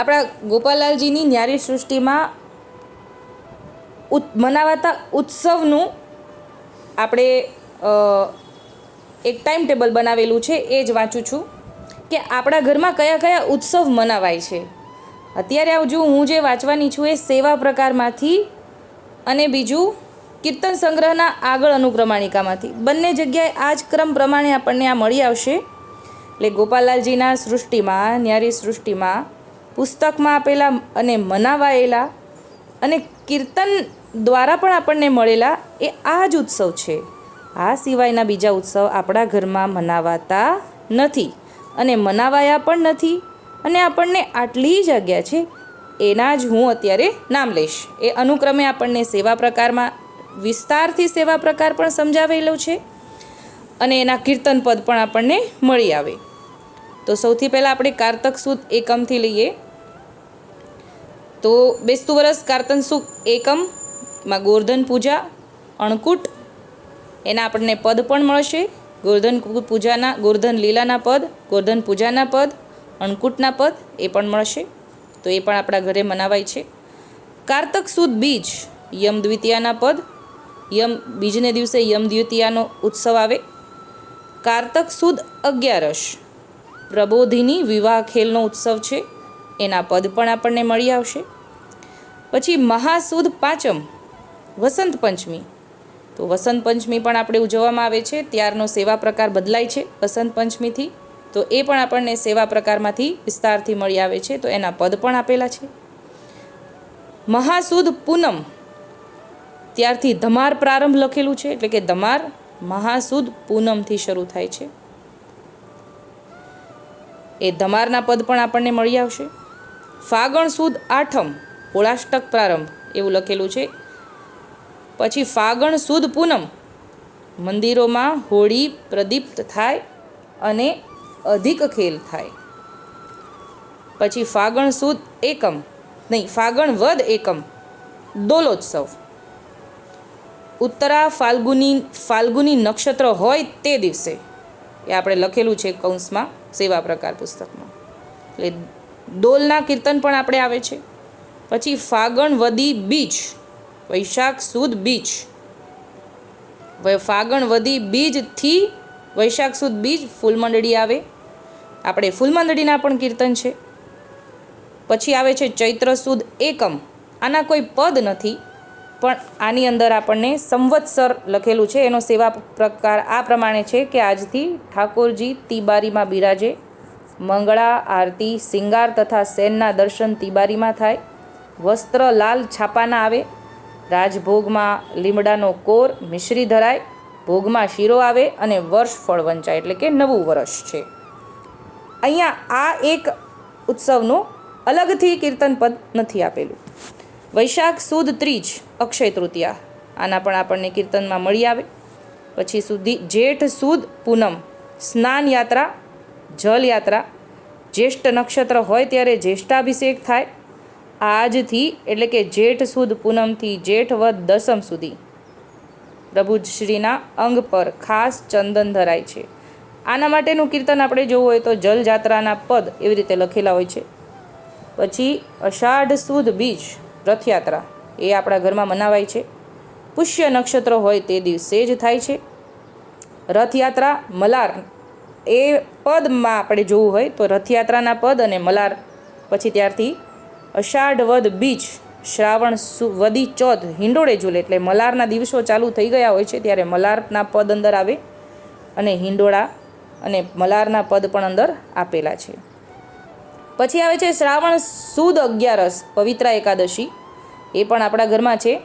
આપણા ગોપાલાલજીની ન્યારી સૃષ્ટિમાં મનાવાતા ઉત્સવનું આપણે એક ટાઈમ ટેબલ બનાવેલું છે, એ જ વાંચું છું કે આપણા ઘરમાં કયા કયા ઉત્સવ મનાવાય છે. અત્યારે આવજો હું જે વાંચવાની છું એ સેવા પ્રકારમાંથી અને બીજું કીર્તન સંગ્રહના આગળ અનુક્રમાણિકામાંથી બંને જગ્યાએ આ જ ક્રમ પ્રમાણે આપણને આ મળી આવશે. એટલે ગોપાલાલજીના સૃષ્ટિમાં, ન્યારી સૃષ્ટિમાં પુસ્તકમાં આપેલા અને મનાવાયેલા અને કીર્તન દ્વારા પણ આપણને મળેલા એ આ જ ઉત્સવ છે. આ સિવાયના બીજા ઉત્સવ આપણા ઘરમાં મનાવાતા નથી અને મનાવાયા પણ નથી અને આપણને આટલી જગ્યા છે. એના જ હું અત્યારે નામ લઈશ. એ અનુક્રમે આપણને સેવા પ્રકારમાં, વિસ્તારથી સેવા પ્રકાર પણ સમજાવેલો છે અને એના કીર્તન પદ પણ આપણને મળી આવે. તો સૌથી પહેલાં આપણે કારતક સુદ એકમથી લઈએ. તો બેસતું વરસ કારતન સુદ એકમમાં ગોર્ધન પૂજા, અણકુટ, એના આપણને પદ પણ મળશે. ગોર્ધન પૂજાના, ગોર્ધન લીલાના પદ, ગોર્ધન પૂજાના પદ, અણકુટના પદ એ પણ મળશે. તો એ પણ આપણા ઘરે મનાવાય છે. કારતક સુદ બીજ, યમ દ્વિતીયાના પદ, યમ બીજને દિવસે યમ દ્વિતીયાનો ઉત્સવ આવે. કારતક સુદ અગિયારસ. પ્રબોધિની વિવાહ ખેલનો ઉત્સવ છે. એના પદ પણ આપણને મળી આવશે. પછી મહાસુદ પાંચમ, વસંત પંચમી. તો વસંત પંચમી પણ આપણે ઉજવવામાં આવે છે. ત્યારનો સેવા પ્રકાર બદલાય છે વસંત પંચમીથી. તો એ પણ આપણને સેવા પ્રકારમાંથી વિસ્તારથી મળી આવે છે. તો એના પદ પણ આપેલા છે. મહાસુદ પૂનમ. ત્યારથી ધમાર પ્રારંભ લખેલું છે. એટલે કે ધમાર મહાસુદ પૂનમથી શરૂ થાય છે. એ ધમારના પદ પણ આપણને મળી આવશે. ફાગણ સુદ આઠમ હોળાષ્ટક પ્રારંભ, એવું લખેલું છે. પછી ફાગણ સુદ પૂનમ, મંદિરોમાં હોળી પ્રદીપ્ત થાય અને અધિક ખેલ થાય. પછી ફાગણ સુદ એકમ, નહીં, ફાગણ વદ એકમ, દોલોત્સવ. ઉત્તરા ફાલ્ગુની ફાલ્ગુની નક્ષત્ર હોય તે દિવસે એ આપણે લખેલું છે કૌંસમાં, સેવા પ્રકાર પુસ્તકમાં. એટલે દોલના કીર્તન પણ આપણે આવે છે. પછી ફાગણ વદી બીજ, વૈશાખ સુદ બીજ. ફાગણ વદી બીજથી વૈશાખ સુદ બીજ ફૂલમંડળી આવે. આપણે ફૂલમંડળીના પણ કીર્તન છે. પછી આવે છે ચૈત્ર સુદ એકમ. આના કોઈ પદ નથી. પણ આની અંદર આપણને સંવત્સર લખેલું છે. એનો સેવા પ્રકાર આ પ્રમાણે છે કે આજથી ઠાકોરજી તિબારીમાં બિરાજે. મંગળા, આરતી સિંગાર તથા સેનના દર્શન તિબારીમાં થાય. વસ્ત્ર લાલ છાપાના આવે. રાજભોગમાં લીમડાનો કોર મિશ્રી ધરાય. ભોગમાં શીરો આવે અને વર્ષ ફળ વંચાય, એટલે કે નવું વર્ષ છે. અહીંયા આ એક ઉત્સવનું અલગથી કીર્તન પદ નથી આપેલું. વૈશાખ, સુદ, ત્રીજ, અક્ષય તૃતીયા. આના પણ આપણને કીર્તનમાં મળી આવે. પછી સુધી જેઠ, સુદ, પૂનમ. સ્નાન યાત્રા, જલ યાત્રા. જ્યેષ્ઠ નક્ષત્ર હોય ત્યારે જ્યેષ્ઠાભિષેક થાય. આજથી એટલે કે જેઠ, સુદ, પૂનમથી જેઠ વદ દસમ સુધી. પ્રભુશ્રીના અંગ પર ખાસ ચંદન ધરાય છે. આના માટેનું કીર્તન આપણે જોવું હોય તો જલ જાત્રાના પદ એવી રીતે લખેલા હોય છે. પછી અષાઢ, સુદ બીજ. રથયાત્રા એ આપણા ઘરમાં મનાવાય છે. પુષ્ય નક્ષત્ર હોય તે દિવસે જ થાય છે. રથયાત્રા મલાર એ પદમાં આપણે જોવું હોય તો રથયાત્રાના પદ અને મલાર પછી ત્યારથી અષાઢ વદ બીજ, શ્રાવણ સુ, વદી ચોથ, હિંડોળે ઝૂલે એટલે મલારના દિવસો ચાલુ થઈ ગયા હોય છે ત્યારે મલારના પદ અંદર આવે અને હિંડોળા અને મલારના પદ પણ અંદર આપેલા છે. પછી આવે છે શ્રાવણ સુદ અગિયારસ, પવિત્રા એકાદશી. એ પણ આપણા ઘરમાં છે.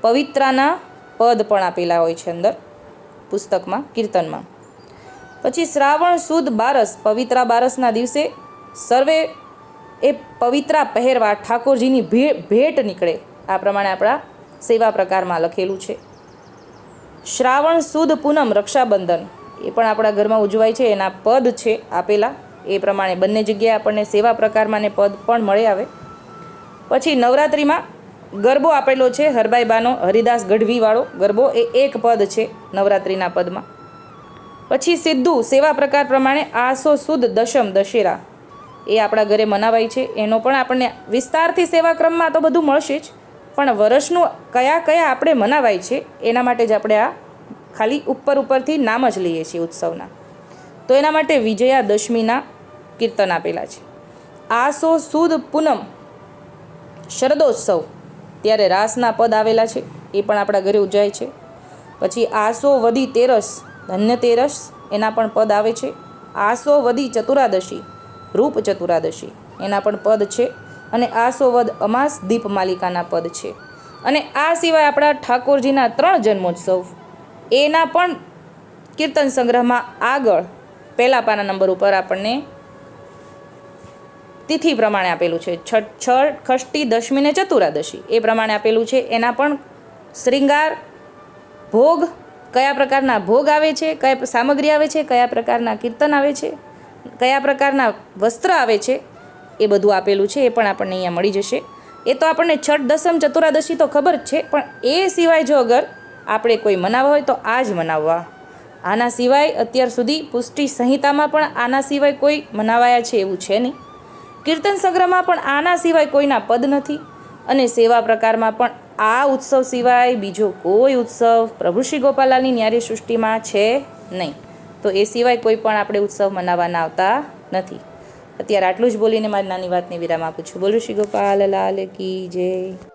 પવિત્રાના પદ પણ આપેલા હોય છે અંદર, પુસ્તકમાં, કીર્તનમાં. પછી શ્રાવણ સુદ બારસ, પવિત્રા બારસના દિવસે સર્વે એ પવિત્રા પહેરવા ઠાકોરજીની ભેટ નીકળે. આ પ્રમાણે આપણા સેવા પ્રકારમાં લખેલું છે. શ્રાવણ સુદ પૂનમ રક્ષાબંધન, એ પણ આપણા ઘરમાં ઉજવાય છે. એના પદ છે આપેલા. એ પ્રમાણે બંને જગ્યાએ આપણને સેવા પ્રકારમાં ને પદ પણ મળે આવે. પછી નવરાત્રિમાં ગરબો આપેલો છે હરબાઈબાનો હરિદાસ ગઢવીવાળો. ગરબો એ એક પદ છે નવરાત્રિના પદમાં. પછી સીધું સેવા પ્રકાર પ્રમાણે આસો સુદ દશમ દશેરા. એ આપણા ઘરે મનાવાય છે. એનો પણ આપણને વિસ્તારથી સેવાક્રમમાં તો બધું મળશે જ. પણ વર્ષનું કયા કયા આપણે મનાવાય છે, એના માટે જ આપણે આ ખાલી ઉપર ઉપરથી નામ જ લઈએ છીએ ઉત્સવના. તો એના માટે વિજયાદશમીના કીર્તન આપેલા છે. આસો સુદ પૂનમ શરદોત્સવ ત્યારે રાસના પદ આવેલા છે. એ પણ આપણા ઘરે ઉજાય છે. પછી આસો વધી તેરસ, ધન્ય તેરસ, એના પણ પદ આવે છે. આસો વધી ચતુરાદશી, રૂપ ચતુરાદશી, એના પણ પદ છે. અને આસો વદ અમાસ દીપ માલિકાના પદ છે. અને આ સિવાય આપણા ઠાકોરજીના ત્રણ જન્મોત્સવ. એના પણ કીર્તન સંગ્રહમાં આગળ પહેલા પાના નંબર ઉપર આપણને તિથિ પ્રમાણે આપેલું છે. છઠ છ ખષ્ટી દશમી ને ચતુરાદશી. એ પ્રમાણે આપેલું છે. એના પણ શ્રૃંગાર ભોગ, કયા પ્રકારના ભોગ આવે છે, કયા સામગ્રી આવે છે, કયા પ્રકારના કીર્તન આવે છે, કયા પ્રકારના વસ્ત્ર આવે છે, એ બધું આપેલું છે. એ પણ આપણને અહીંયા મળી જશે. એ તો આપણને છઠ, દસમ, ચતુરાદશી તો ખબર જ છે, પણ એ સિવાય જો અગર આપણે કોઈ મનાવવા હોય તો આ જ મનાવવા. આના સિવાય અત્યાર સુધી પુષ્ટિ સંહિતામાં પણ આના સિવાય કોઈ મનાવાયા છે એવું છે નહીં. કીર્તન સંગ્રહમાં પણ આના સિવાય કોઈના પદ નથી અને સેવા પ્રકારમાં પણ આ ઉત્સવ સિવાય બીજો કોઈ ઉત્સવ પ્રભુ શ્રી ગોપાલાલની ન્યારી સૃષ્ટિમાં છે નહીં. તો એ સિવાય કોઈ પણ આપણે ઉત્સવ મનાવવાના આવતા નથી. અત્યારે આટલું જ બોલીને મારી નાની વાતની વિરામ આપું છું. બોલું શ્રી ગોપાલ, લાલ કી જય.